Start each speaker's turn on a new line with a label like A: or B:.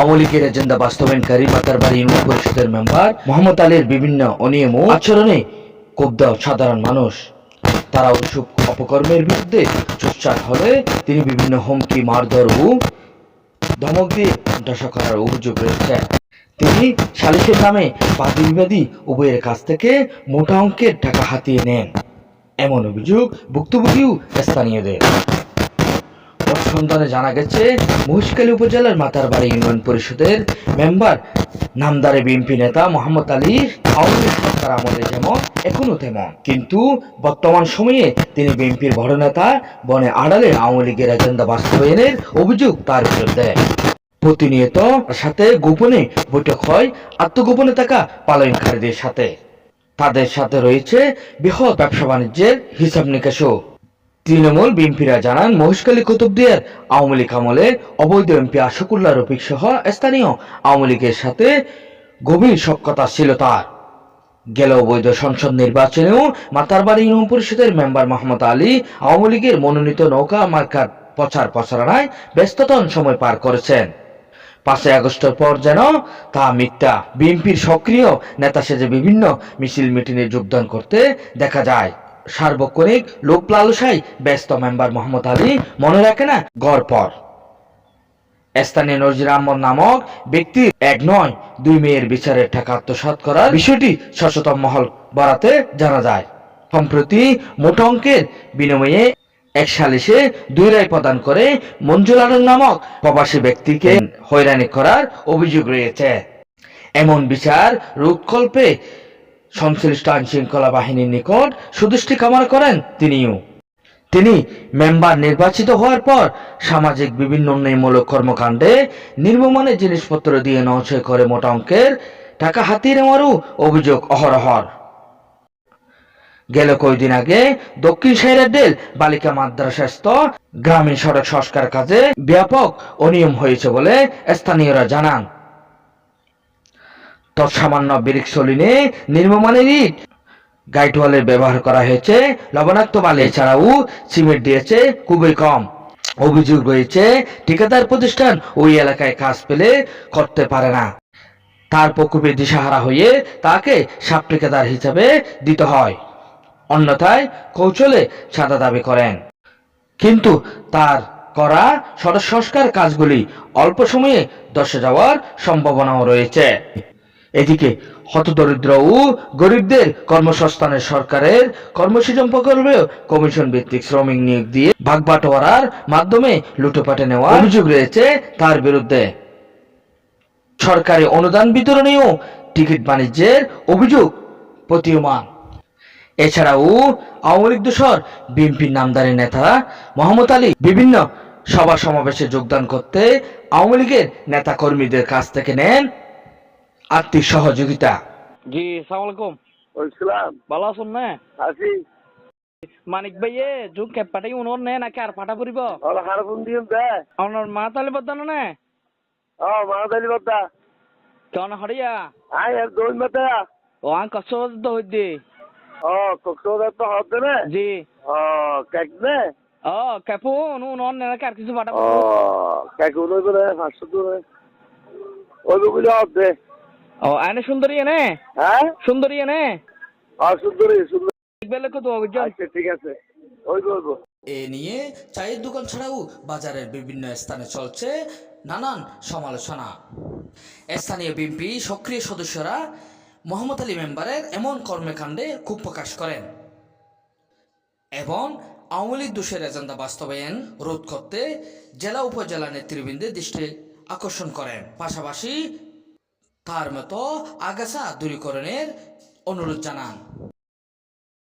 A: আওয়ামী লীগের এজেন্ডা বাস্তবায়নকারী মাতারবাড়ি ইউনিয়ন পরিষদের মেম্বার মোহাম্মদ আলীর বিভিন্ন অনিয়ম ও আচরণে ক্ষুব্ধ সাধারণ মানুষ। তারা উৎসুক অপকর্মের বিরুদ্ধে চুপচাপ হলে তিনি বিভিন্ন হুমকি, মারধর ও ধমক দিয়ে দশা করার অভিযোগ রয়েছে তিনি সালিসের নামে বাদী বিবাদী উভয়ের কাছ থেকে মোটা অঙ্কের টাকা হাতিয়ে নেন। এমন অভিযোগ ভুক্তভোগীও স্থানীয়দের। অনুসন্ধানে জানা গেছে মহিষকালী উপজেলার মাতারবাড়ি ইউনিয়ন পরিষদের মেম্বার, নামদারে বিএনপি নেতা মোহাম্মদ আলী আওয়ামী সরকার আমলে যেমন, এখনও তেমন। কিন্তু বর্তমান সময়ে তিনি বিএনপির বড় নেতা, বনে আড়ালে আওয়ামী লীগের এজেন্ডা বাস্তবায়নের অভিযোগ তার বিরুদ্ধে প্রতিনিয়ত সাথে গোপনে বৈঠক হয়, আত্মগোপনে থাকা পালনকারীদের সাথে। তাদের সাথে রয়েছে বৃহৎ ব্যবসা বাণিজ্যের হিসাব নিকাশও তৃণমূল বিএনপিরা জানান, মহেশখালী কুতুবদিয়ার আওয়ামী লীগ আমলে অবৈধ এমপি আশকুল্লাহ রফিক সহ স্থানীয় আওয়ামী লীগের সাথে গভীর সক্ষতা ছিল তার। গেল অবৈধ সংসদ নির্বাচনেও মাতারবাড়ি ইউনিয়ন পরিষদের মেম্বার মোহাম্মদ আলী আওয়ামী লীগের মনোনীত নৌকা মার্কার প্রচার প্রচারণায় ব্যস্ততম সময় পার করেছেন। পাঁচই আগস্টের পর যেন তা মিথ্যা। বিএনপির সক্রিয় নেতা সেজে বিভিন্ন মিছিল মিটিংয়ে যোগদান করতে দেখা যায়। সার্বক্ষণিক লোক লালসায় ব্যস্ত মেম্বার মোহাম্মদ আলী, মনে রাখে না গড় পর স্থানীয় নজির আহমদ নামক ব্যক্তির এক নয়, দুই মেয়ের বিচারের টাকা আত্মসাৎ করার বিষয়টি সচেতন মহল বাড়াতে জানা যায়। সম্প্রতি মোটা অঙ্কের বিনিময়ে এক সালিশে দুই রায় প্রদান করে মঞ্জুর আলম নামক প্রবাসী ব্যক্তিকে হয়রানি করার অভিযোগ রয়েছে। এমন বিচার রূপকল্পে সংশ্লিষ্ট আইন শৃঙ্খলা বাহিনীর নিকট সুদৃষ্টি কামনা করেন তিনিও। তিনি মেম্বার নির্বাচিত হওয়ার পর সামাজিক বিভিন্ন উন্নয়নমূলক কর্মকাণ্ডে নির্মমানের জিনিসপত্র দিয়ে নচয় করে মোটা অঙ্কের টাকা হাতিয়ে নেওয়ারও অভিযোগ অহরহর। গেল কয়েকদিন আগে দক্ষিণ সাইরাডেল বালিকা মাদ্রাসাস্থ গ্রামীণ সড়ক সংস্কার কাজে ব্যাপক অনিয়ম হয়েছে বলে স্থানীয়রা জানান। তৎসামান্য ব্রিক সলিনে নির্মমানের ইট গাইটওয়ালের ব্যবহার করা হয়েছে। লবণাক্ত বালি এছাড়াও সিমেন্ট দিয়েছে খুবই কম। অভিযোগ রয়েছে, ঠিকাদার প্রতিষ্ঠান ওই এলাকায় কাজ পেলে করতে পারে না। তার প্রকোপে দিশাহারা হয়ে তাকে সাপ ঠিকাদার হিসাবে দিতে হয়। অন্যথায় কৌশলে সাদা দাবি করেন। কিন্তু তার করা সংস্কার কাজগুলি অল্প সময়ে দশে যাওয়ার সম্ভাবনাও রয়েছে। এদিকে হতদরিদ্র ও গরিবদের কর্মসংস্থানের সরকারের কর্মসৃজন প্রকল্পে কমিশন ভিত্তিক শ্রমিক নিয়োগ দিয়ে ভাগবাটোয়ারার মাধ্যমে লুটোপাটে নেওয়া অভিযোগ রয়েছে তার বিরুদ্ধে। সরকারি অনুদান বিতরণেও টিকিট বাণিজ্যের অভিযোগ প্রতীয়মান। এছাড়াও আওয়ামী লীগ দোসর বিএনপির নামদারি নেতা মোহাম্মদ আলী বিভিন্ন সভা সমাবেশে যোগদান করতে আওয়ামী লীগের নেতাকর্মীদের কাছ থেকে নেন আর্থিক সহযোগিতা।
B: জি সালাম আলাইকুম।
C: বলছিলাম
B: ভালো আছেন না?
C: আছি।
B: মানিক ভাইয়ে জুক কেপাটাই উনর নে নাকি আর পাঠা পড়িব?
C: ওরা হারপুন দিম দে।
B: আমার মা তালে বদান নে
C: ও মাদালি বদ্দা।
B: কেন হরিয়া?
C: আই আর দই মতে
B: ও আন কষ্ট তো হইদি
C: ও কক্সবাজার তো হতে না
B: জি।
C: ও কেক নে?
B: ও কেপু নু উনর নে নাকি আর কিছু পাঠা
C: ও কেক উনই বলে পাঁচশো দূরে ওই বুঝে হতে
B: ও আইনে সুন্দরী এনে?
C: হ্যাঁ?
B: সুন্দরী এনে?
C: আর সুন্দরী সুন্দর।
B: বেলে কত
C: আচ্ছা ঠিক আছে। ওই বলব
A: এ নিয়ে চায়ের দোকান ছাড়াও বাজারের বিভিন্ন স্থানে চলছে নানান সমালোচনা। স্থানীয় বিএনপি সক্রিয় সদস্যরা মোহাম্মদ আলী মেম্বারের এমন কর্মকাণ্ডে ক্ষোভ প্রকাশ করেন। এবং আওয়ামী লীগ দোষের এজেন্ডা বাস্তবায়ন রোধ করতে জেলা উপজেলা নেতৃবৃন্দের দৃষ্টি আকর্ষণ করেন। পাশাপাশি তার মতো আগাছা দূরীকরণের অনুরোধ জানান।